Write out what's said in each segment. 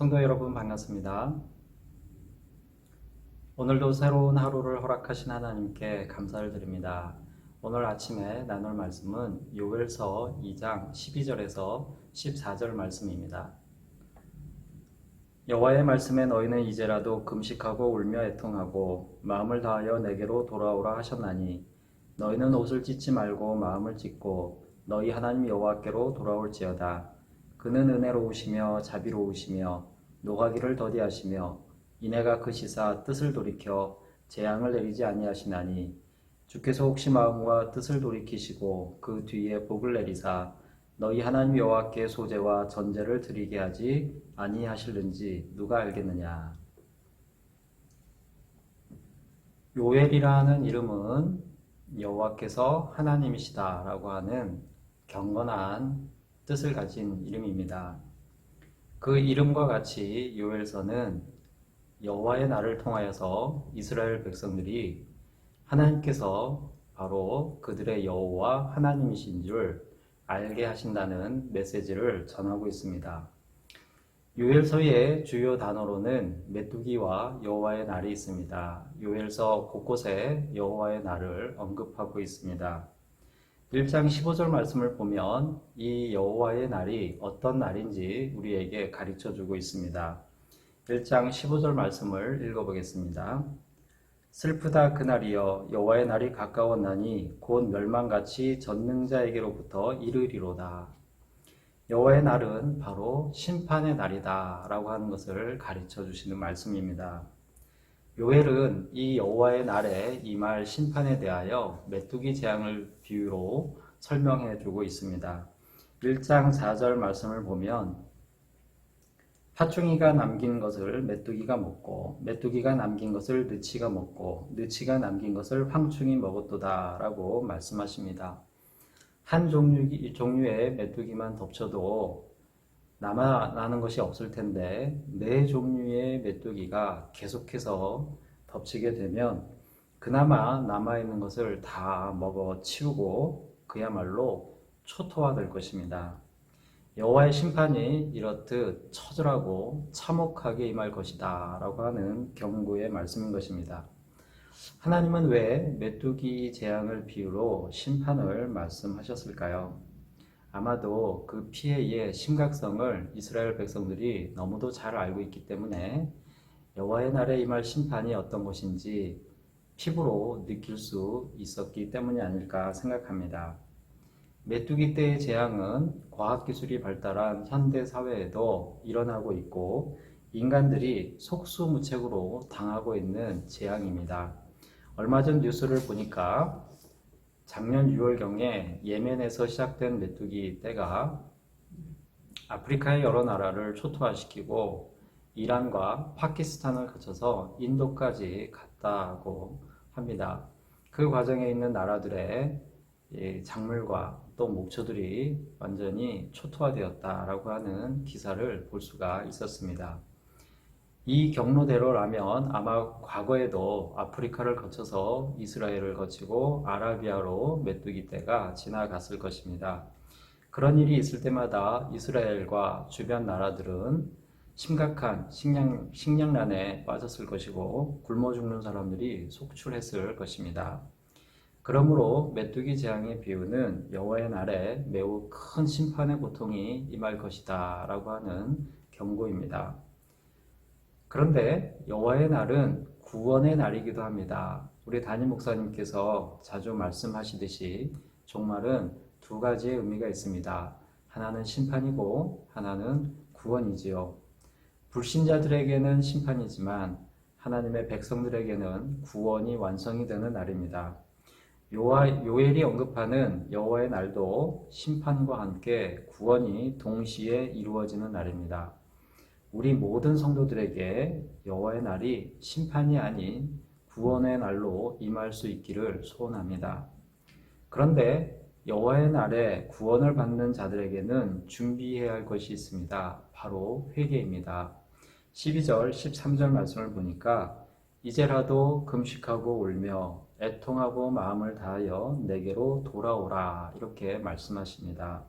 성도 여러분 반갑습니다. 오늘도 새로운 하루를 허락하신 하나님께 감사를 드립니다. 오늘 아침에 나눌 말씀은 요엘서 2장 12절에서 14절 말씀입니다. 여호와의 말씀에 너희는 이제라도 금식하고 울며 애통하고 마음을 다하여 내게로 돌아오라 하셨나니 너희는 옷을 찢지 말고 마음을 찢고 너희 하나님 여호와께로 돌아올지어다. 그는 은혜로우시며 자비로우시며 노하기를 더디하시며 이내가 그 시사 뜻을 돌이켜 재앙을 내리지 아니하시나니 주께서 혹시 마음과 뜻을 돌이키시고 그 뒤에 복을 내리사 너희 하나님 여호와께 소제와 전제를 드리게 하지 아니하실는지 누가 알겠느냐 요엘이라는 이름은 여호와께서 하나님이시다라고 하는 경건한 뜻을 가진 이름입니다. 그 이름과 같이 요엘서는 여호와의 날을 통하여서 이스라엘 백성들이 하나님께서 바로 그들의 여호와 하나님이신 줄 알게 하신다는 메시지를 전하고 있습니다. 요엘서의 주요 단어로는 메뚜기와 여호와의 날이 있습니다. 요엘서 곳곳에 여호와의 날을 언급하고 있습니다. 1장 15절 말씀을 보면 이 여호와의 날이 어떤 날인지 우리에게 가르쳐 주고 있습니다. 1장 15절 말씀을 읽어보겠습니다. 슬프다 그날이여 여호와의 날이 가까웠나니 곧 멸망같이 전능자에게로부터 이르리로다. 여호와의 날은 바로 심판의 날이다 라고 하는 것을 가르쳐 주시는 말씀입니다. 요엘은 이 여호와의 날에 임할 심판에 대하여 메뚜기 재앙을 비유로 설명해 주고 있습니다. 1장 4절 말씀을 보면 파충이가 남긴 것을 메뚜기가 먹고 메뚜기가 남긴 것을 느치가 먹고 느치가 남긴 것을 황충이 먹었도다라고 말씀하십니다. 한 종류, 종류의 메뚜기만 덮쳐도 남아나는 것이 없을 텐데 네 종류의 메뚜기가 계속해서 덮치게 되면 그나마 남아있는 것을 다 먹어 치우고 그야말로 초토화될 것입니다. 여호와의 심판이 이렇듯 처절하고 참혹하게 임할 것이다 라고 하는 경고의 말씀인 것입니다. 하나님은 왜 메뚜기 재앙을 비유로 심판을 말씀하셨을까요? 아마도 그 피해의 심각성을 이스라엘 백성들이 너무도 잘 알고 있기 때문에 여호와의 날에 임할 심판이 어떤 것인지 피부로 느낄 수 있었기 때문이 아닐까 생각합니다. 메뚜기 때의 재앙은 과학기술이 발달한 현대 사회에도 일어나고 있고 인간들이 속수무책으로 당하고 있는 재앙입니다. 얼마 전 뉴스를 보니까 작년 6월경에 예멘에서 시작된 메뚜기 떼가 아프리카의 여러 나라를 초토화시키고 이란과 파키스탄을 거쳐서 인도까지 갔다고 합니다. 그 과정에 있는 나라들의 작물과 또 목초들이 완전히 초토화되었다라고 하는 기사를 볼 수가 있었습니다. 이 경로대로라면 아마 과거에도 아프리카를 거쳐서 이스라엘을 거치고 아라비아로 메뚜기 떼가 지나갔을 것입니다. 그런 일이 있을 때마다 이스라엘과 주변 나라들은 심각한 식량, 식량난에 빠졌을 것이고 굶어 죽는 사람들이 속출했을 것입니다. 그러므로 메뚜기 재앙의 비유는 여호와의 날에 매우 큰 심판의 고통이 임할 것이다 라고 하는 경고입니다. 그런데 여호와의 날은 구원의 날이기도 합니다. 우리 담임 목사님께서 자주 말씀하시듯이 종말은 두 가지의 의미가 있습니다. 하나는 심판이고 하나는 구원이지요. 불신자들에게는 심판이지만 하나님의 백성들에게는 구원이 완성이 되는 날입니다. 요하, 요엘이 언급하는 여호와의 날도 심판과 함께 구원이 동시에 이루어지는 날입니다. 우리 모든 성도들에게 여호와의 날이 심판이 아닌 구원의 날로 임할 수 있기를 소원합니다. 그런데 여호와의 날에 구원을 받는 자들에게는 준비해야 할 것이 있습니다. 바로 회개입니다. 12절, 13절 말씀을 보니까 이제라도 금식하고 울며 애통하고 마음을 다하여 내게로 돌아오라 이렇게 말씀하십니다.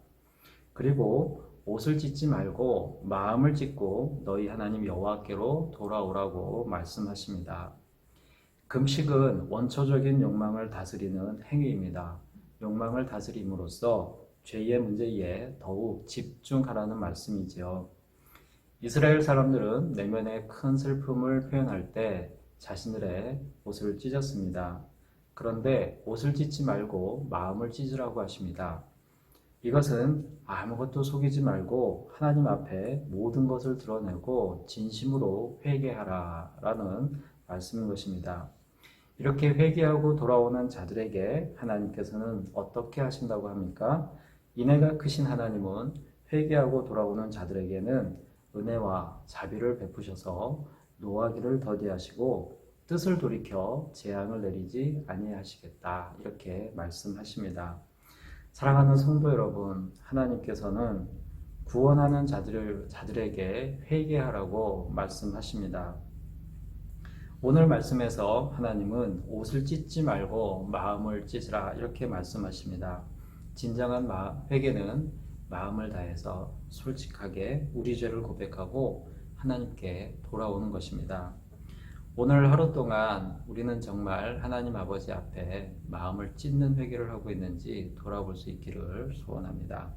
그리고 옷을 찢지 말고 마음을 찢고 너희 하나님 여호와께로 돌아오라고 말씀하십니다. 금식은 원초적인 욕망을 다스리는 행위입니다. 욕망을 다스림으로써 죄의 문제에 더욱 집중하라는 말씀이지요. 이스라엘 사람들은 내면의 큰 슬픔을 표현할 때 자신들의 옷을 찢었습니다. 그런데 옷을 찢지 말고 마음을 찢으라고 하십니다. 이것은 아무것도 속이지 말고 하나님 앞에 모든 것을 드러내고 진심으로 회개하라 라는 말씀인 것입니다. 이렇게 회개하고 돌아오는 자들에게 하나님께서는 어떻게 하신다고 합니까? 인애가 크신 하나님은 회개하고 돌아오는 자들에게는 은혜와 자비를 베푸셔서 노하기를 더디하시고 뜻을 돌이켜 재앙을 내리지 아니하시겠다 이렇게 말씀하십니다. 사랑하는 성도 여러분, 하나님께서는 구원하는 자들, 자들에게 회개하라고 말씀하십니다. 오늘 말씀에서 하나님은 옷을 찢지 말고 마음을 찢으라 이렇게 말씀하십니다. 진정한 마- 회개는 마음을 다해서 솔직하게 우리 죄를 고백하고 하나님께 돌아오는 것입니다. 오늘 하루 동안 우리는 정말 하나님 아버지 앞에 마음을 찢는 회개를 하고 있는지 돌아볼 수 있기를 소원합니다.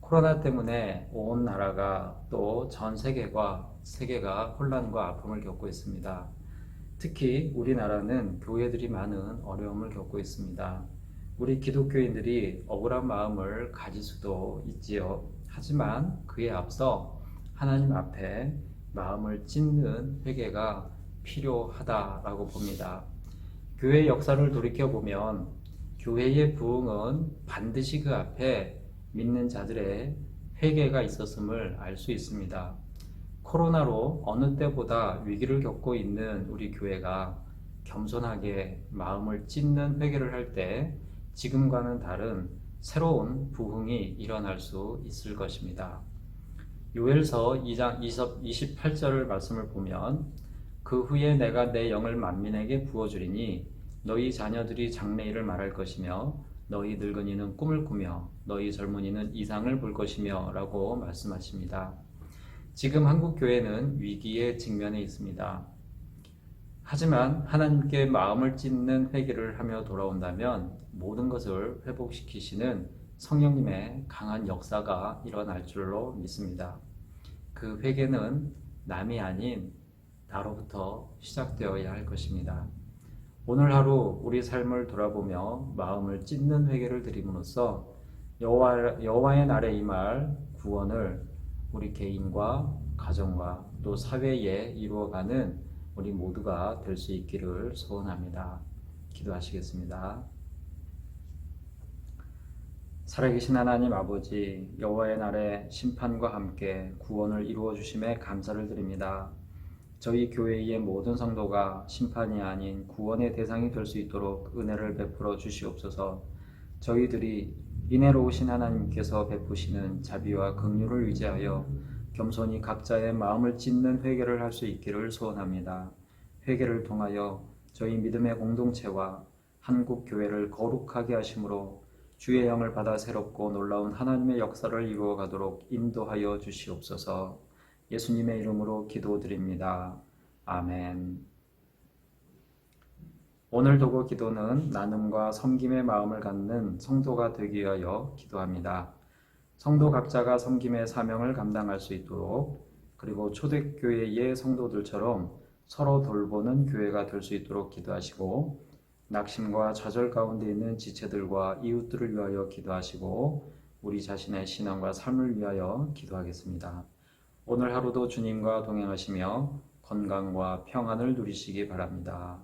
코로나 때문에 온 나라가 또 전 세계가 세계가 혼란과 아픔을 겪고 있습니다. 특히 우리나라는 교회들이 많은 어려움을 겪고 있습니다. 우리 기독교인들이 억울한 마음을 가질 수도 있지요. 하지만 그에 앞서 하나님 앞에 마음을 찢는 회개가 필요하다라고 봅니다. 교회 역사를 돌이켜 보면 교회의 부흥은 반드시 그 앞에 믿는 자들의 회개가 있었음을 알 수 있습니다. 코로나로 어느 때보다 위기를 겪고 있는 우리 교회가 겸손하게 마음을 찢는 회개를 할 때 지금과는 다른 새로운 부흥이 일어날 수 있을 것입니다. 요엘서 2장 28절을 말씀을 보면 그 후에 내가 내 영을 만민에게 부어주리니 너희 자녀들이 장래일을 말할 것이며 너희 늙은이는 꿈을 꾸며 너희 젊은이는 이상을 볼 것이며 라고 말씀하십니다. 지금 한국 교회는 위기에 직면해 있습니다. 하지만 하나님께 마음을 찢는 회개를 하며 돌아온다면 모든 것을 회복시키시는 성령님의 강한 역사가 일어날 줄로 믿습니다. 그 회개는 남이 아닌 나로부터 시작되어야 할 것입니다. 오늘 하루 우리 삶을 돌아보며 마음을 찢는 회개를 드림으로써 여호와 여호와의 날에 임할 구원을 우리 개인과 가정과 또 사회에 이루어가는 우리 모두가 될 수 있기를 소원합니다. 기도하시겠습니다. 살아계신 하나님 아버지 여호와의 날에 심판과 함께 구원을 이루어 주심에 감사를 드립니다. 저희 교회의 모든 성도가 심판이 아닌 구원의 대상이 될 수 있도록 은혜를 베풀어 주시옵소서. 저희들이 인애로우신 하나님께서 베푸시는 자비와 긍휼을 의지하여 겸손히 각자의 마음을 찢는 회개를 할 수 있기를 소원합니다. 회개를 통하여 저희 믿음의 공동체와 한국 교회를 거룩하게 하심으로 주의 영을 받아 새롭고 놀라운 하나님의 역사를 이루어 가도록 인도하여 주시옵소서. 예수님의 이름으로 기도드립니다. 아멘. 오늘 도구 기도는 나눔과 섬김의 마음을 갖는 성도가 되기 위하여 기도합니다. 성도 각자가 섬김의 사명을 감당할 수 있도록 그리고 초대교회의 성도들처럼 서로 돌보는 교회가 될 수 있도록 기도하시고 낙심과 좌절 가운데 있는 지체들과 이웃들을 위하여 기도하시고 우리 자신의 신앙과 삶을 위하여 기도하겠습니다. 오늘 하루도 주님과 동행하시며 건강과 평안을 누리시기 바랍니다.